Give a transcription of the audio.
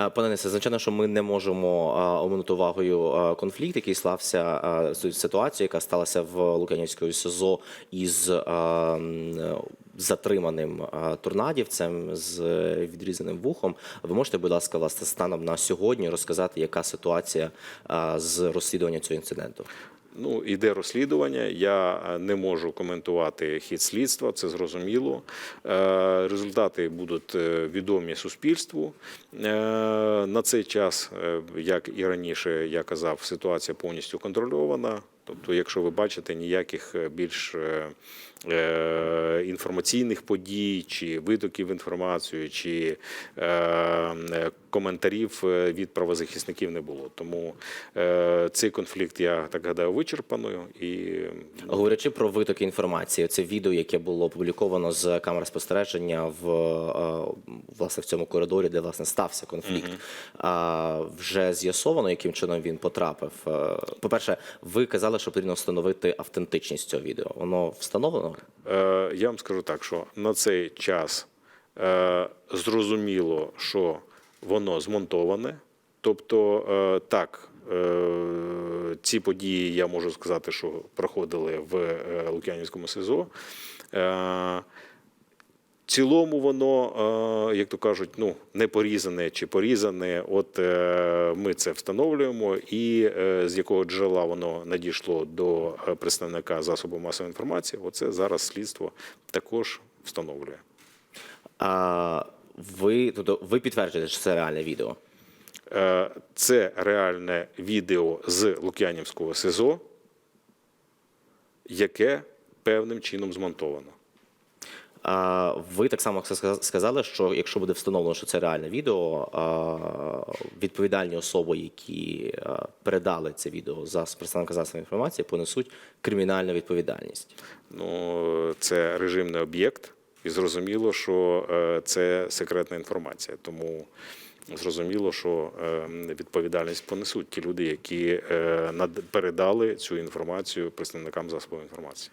Е, Пане Денисе, звичайно, що ми не можемо е, оминути увагою е, конфлікт, який слався ситуацію, яка сталася в Лук'янівської СИЗО із затриманим турнадівцем з відрізаним вухом. Ви можете, будь ласка, власне, станом на сьогодні розказати, яка ситуація з розслідуванням цього інциденту? Ну, іде розслідування. Я е, не можу коментувати хід слідства, це зрозуміло. Е, Результати будуть е, відомі суспільству. На цей час, як і раніше я казав, ситуація повністю контрольована. Тобто, якщо ви бачите ніяких більш інформаційних подій, чи витоків інформації, чи коментарів е, від правозахисників не було. Тому е, цей конфлікт, я так гадаю, вичерпаною і ну, Говорячи про витоки інформації, це відео, яке було опубліковано з камер спостереження в е, власне в цьому коридорі, де власне стався конфлікт. А вже з'ясовано, яким чином він потрапив. Е, По-перше, ви казали, що потрібно встановити автентичність цього відео. Воно встановлено? Я вам скажу так, що на цей час зрозуміло, що воно змонтоване. Тобто, е, так, е, ці події, я можу сказати, що проходили в е, Лук'янівському СИЗО. В цілому воно, як то кажуть, ну не порізане чи порізане. От ми це встановлюємо, і з якого джерела воно надійшло до представника засобу масової інформації. Оце зараз слідство також встановлює. А ви тобто ви підтверджуєте, що це реальне відео? Е, Це реальне відео з Лук'янівського СИЗО, яке певним чином змонтовано. А ви так само сказали, що якщо буде встановлено, що це реальне відео, відповідальні особи, які передали це відео за представника засобів інформації, понесуть кримінальну відповідальність. Ну, це режимний об'єкт, і зрозуміло, що е, це секретна інформація. Тому зрозуміло, що е, відповідальність понесуть ті люди, які е, передали цю інформацію представникам засобів інформації.